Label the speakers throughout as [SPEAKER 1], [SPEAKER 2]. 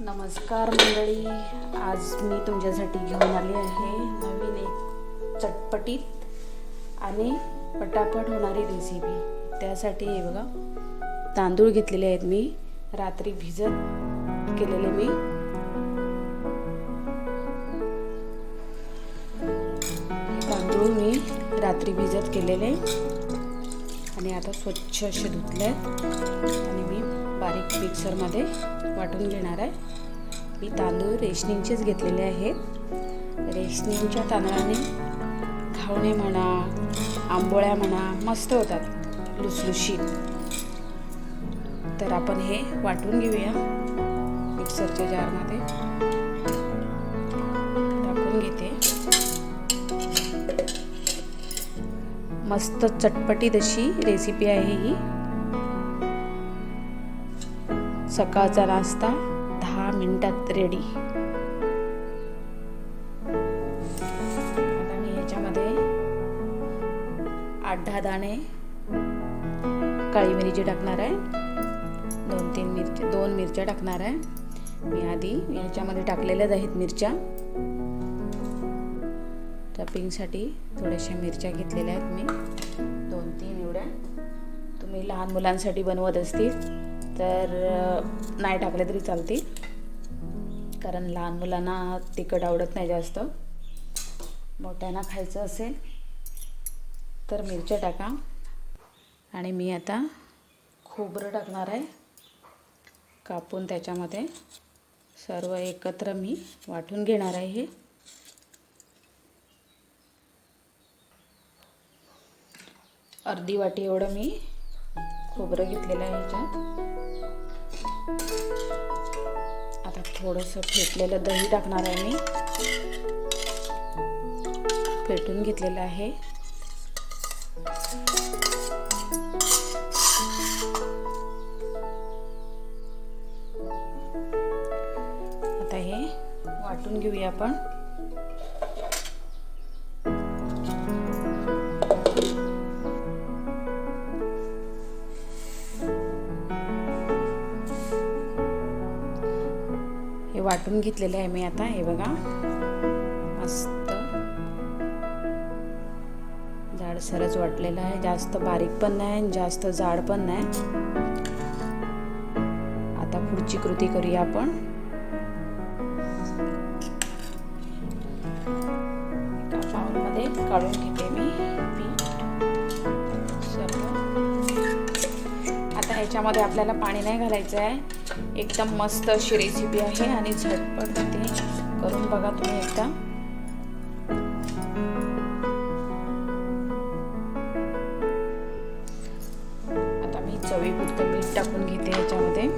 [SPEAKER 1] नमस्कार मंडळी. आज मी तुमच्यासाठी घेऊन आली आहे नवीन एक चटपटीत आणि पटापट होणारी रेसिपी त्यासाठी हे बघा तांदूळ घेतलेले आहेत मी. रात्री भिजत केलेले मी. रात्री भिजत केलेले. आणि आता स्वच्छ असे धुतले. आहेत आणि मी बारीक मिक्सरमध्ये वाटून घेणार आहे. मी तांदूळ रेशनिंगचेच घेतलेले आहेत रेशनिंगच्या तांदळाने घावणे म्हणा आंबोळ्या म्हणा मस्त होतात. लुसलुशीत तर आपण हे वाटून घेऊया मिक्सरच्या जारमध्ये टाकून घेते. मस्त चटपटीत अशी रेसिपी आहे ही. सकाळचा नाश्ता दहा मिनिटात रेडी आता मी याच्यामध्ये आठ दहा दाणे काळी मिरची टाकणार आहे. दोन तीन मिरच्या दोन मिरच्या टाकणार आहे. मी आधी याच्यामध्ये टाकलेल्याच आहेत मिरच्या. टपिंगसाठी थोड्याशा मिरच्या घेतलेल्या आहेत मी. दोन तीन एवढ्या. तुम्ही लहान मुलांसाठी बनवत असतील तर नाही टाकले तरी चालतील. कारण लहान मुलांना तिखट आवडत नाही जास्त. मोठ्यांना खायचं असेल तर मिरच्या टाका. आणि मी आता खोबरं टाकणार आहे. कापून त्याच्यामध्ये सर्व एकत्र मी वाटून घेणार आहे हे. अर्धी वाटी एवढं मी खोबरं घेतलेलं आहे ह्याच्यात. आता थोडंसं फेटलेलं दही टाकणार आहे मी. फेटून घेतलेलं आहे. आता हे वाटून घेऊया आपण. हे घेतलेलं आहे मी आता हे बघा. मस्त. जाड सरच वाटलेलं आहे. जास्त बारीक पण नाही आणि जास्त जाड पण नाही. आता पुढची कृती करूया आपण. एका बाउलमध्ये काढून घेते मी पीठ. सर्व. आता ह्याच्यामध्ये आपल्याला पाणी नाही घालायचं आहे एकदम मस्त अशी रेसिपी आहे आणि झटपट ते करून बघा तुम्ही एकदा. आता मी चवीपुरतं मीठ टाकून घेते ह्याच्यामध्ये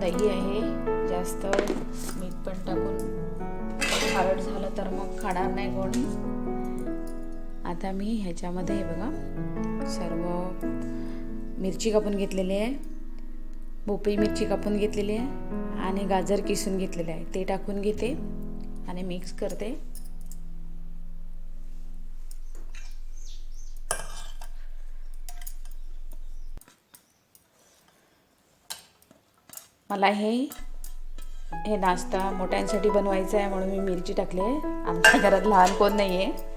[SPEAKER 1] दही आहे जास्त मीठ पण टाकून. खारट झालं तर मग खाणार नाही कोणी. आता मी ह्याच्यामध्ये हे बघा. सर्व मिरची कापून घेतलेली आहे. भोपळी मिरची कापून घेतलेली आहे आणि गाजर किसून घेतलेले आहे. ते टाकून घेते आणि मिक्स करते. मला हे हे नाश्ता मोठ्यांसाठी बनवायचा आहे म्हणून मी मिरची टाकली आहे. आमच्या घरात लहान कोण नाही आहे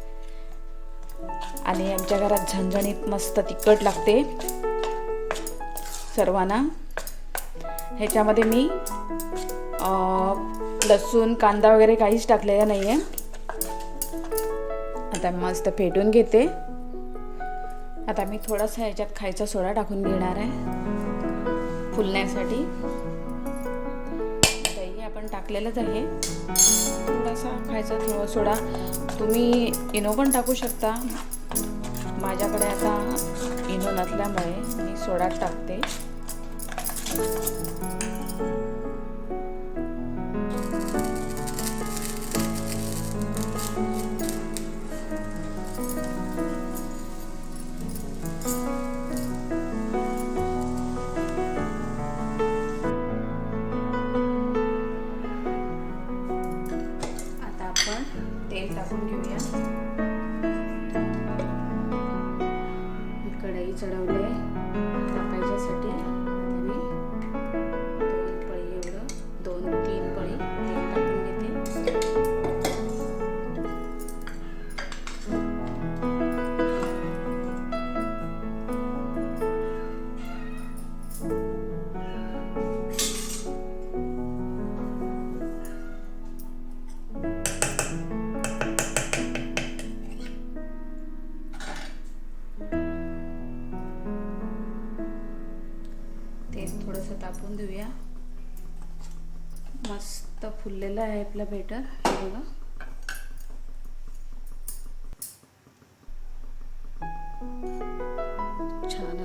[SPEAKER 1] आणि आमच्या घरात झणझणीत मस्त तिखट लागते. सर्वांना. ह्याच्यामध्ये मी लसूण कांदा वगैरे काहीच टाकलेला नाही आहे आता मस्त फेटून घेते. आता मी थोडासा ह्याच्यात खायचा सोडा टाकून घेणार आहे. फुलण्यासाठी. दही आपण टाकलेलंच आहे. थोडासा खायचा थोडा सोडा. तुम्ही इनो पण टाकू शकता. माझ्याकडे आता इनो नसल्यामुळे मी सोडा टाकते. टाकून देऊया. मस्त फुललेलं आहे आपलं बेटर. हे बघा. छान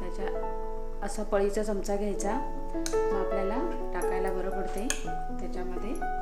[SPEAKER 1] त्याच्या असा पळीचा चमचा घ्यायचा. आपल्याला टाकायला बरं पडते त्याच्यामध्ये.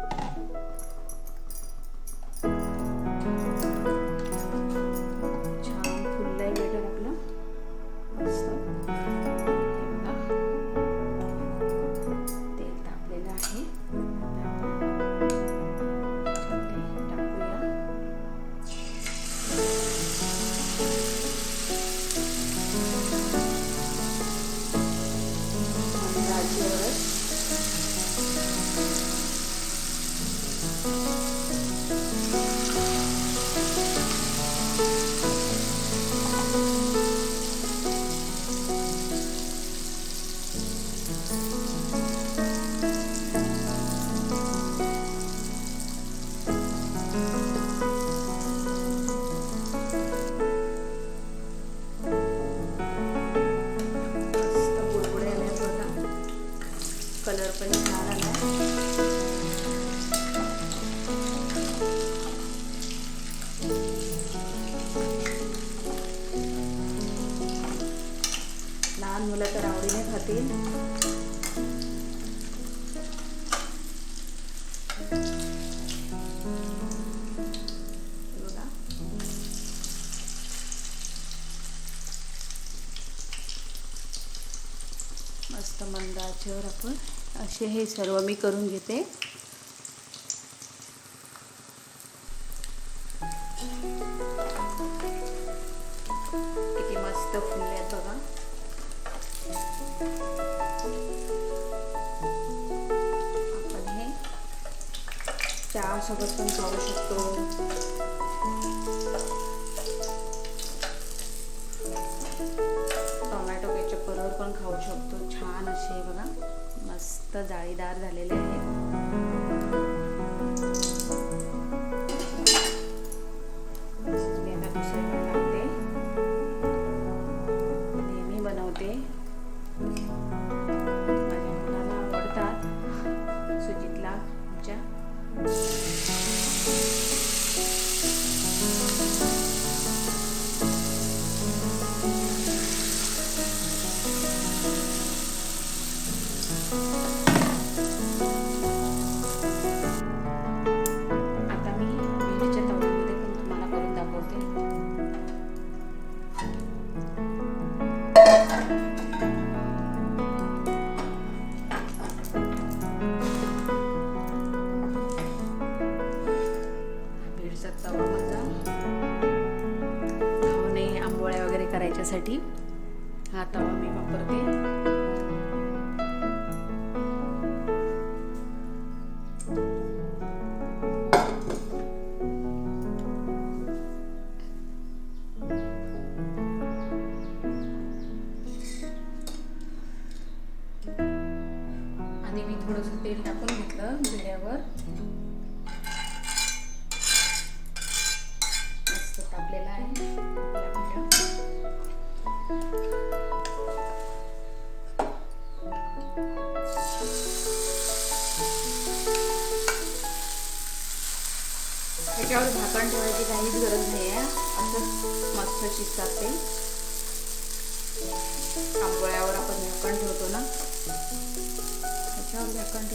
[SPEAKER 1] लहान मुलं तर आवडीने खातील. मस्त मंदाच्यावर आपण असे हे सर्व मी करून घेते. सोबत पण खाऊ शकतो टोमॅटो केचप बरोबर पण खाऊ शकतो छान असे बघा मस्त जाळीदार झालेले आहेत त्याच्यासाठी हा तवा मी वापरते.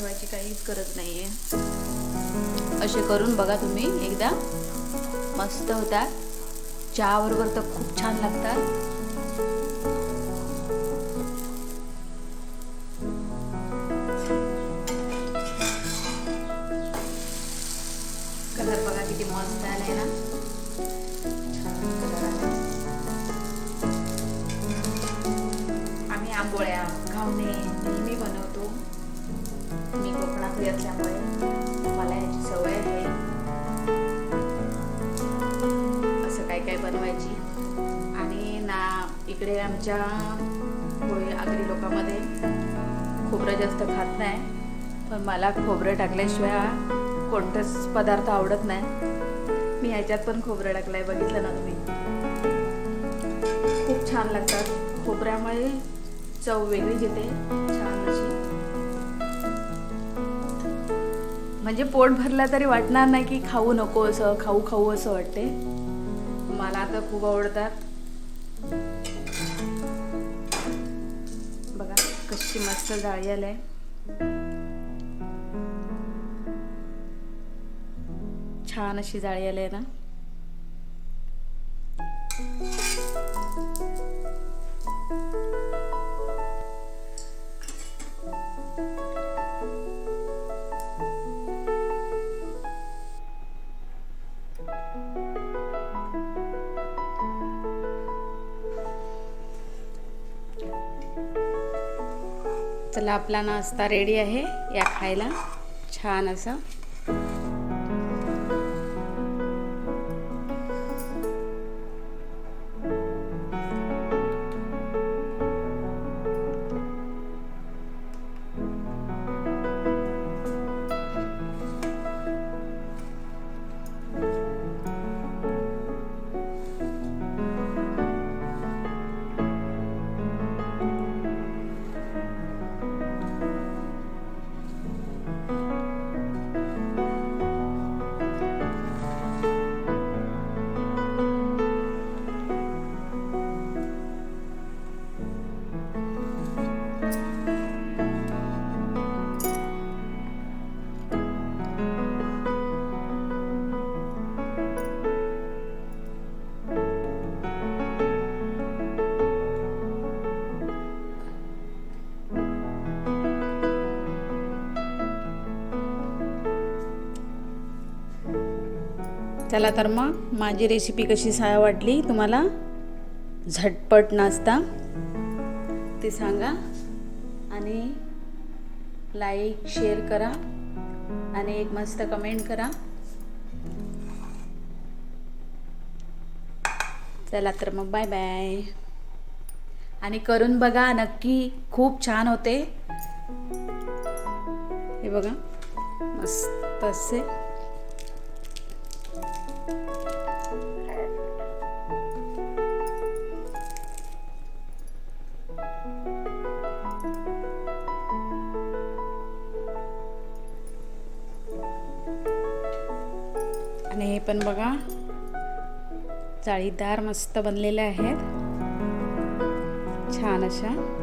[SPEAKER 1] ठेवायची काहीच गरज नाही आहे असे करून बघा तुम्ही एकदा. मस्त होतात. चहाबरोबर तर खूप छान लागतात. कलर बघा किती मस्त आलाय ना. आम्ही आंबोळ्या घावणे नेहमी बनवतो. मी कोकणातली असल्यामुळे मला याची सवय आहे. असं काय काय बनवायची? आणि ना इकडे आमच्या कोळी आगरी लोकांमध्ये खोबरं जास्त खात नाही. पण मला खोबरं टाकल्याशिवाय कोणताच पदार्थ आवडत नाही. मी ह्याच्यात पण खोबरं टाकलं आहे बघितलं ना तुम्ही? खूप छान लागतात. खोबऱ्यामुळे चव वेगळीच येते म्हणजे पोट भरला तरी वाटणार नाही की खाऊ नको असं खाऊ खाऊ असं वाटते. मला तर खूप आवडतात. बघा कशी मस्त जाळी आलंय. छान अशी जाळी आली आहे ना. चला आपला नाश्ता रेडी आहे. या खायला. छान असा. चला तर मग माझी रेसिपी कशी सा वाटली तुम्हाला? झटपट नाश्ता. ते सांगा. आणि लाईक शेअर करा. आणि एक मस्त कमेंट करा. चला तर मग बाय बाय आणि करून बघा नक्की खूप छान होते. हे बघा. मस्त असे. आणि हे पण बघा. जाळीदार मस्त बनलेले आहेत. छान अशा.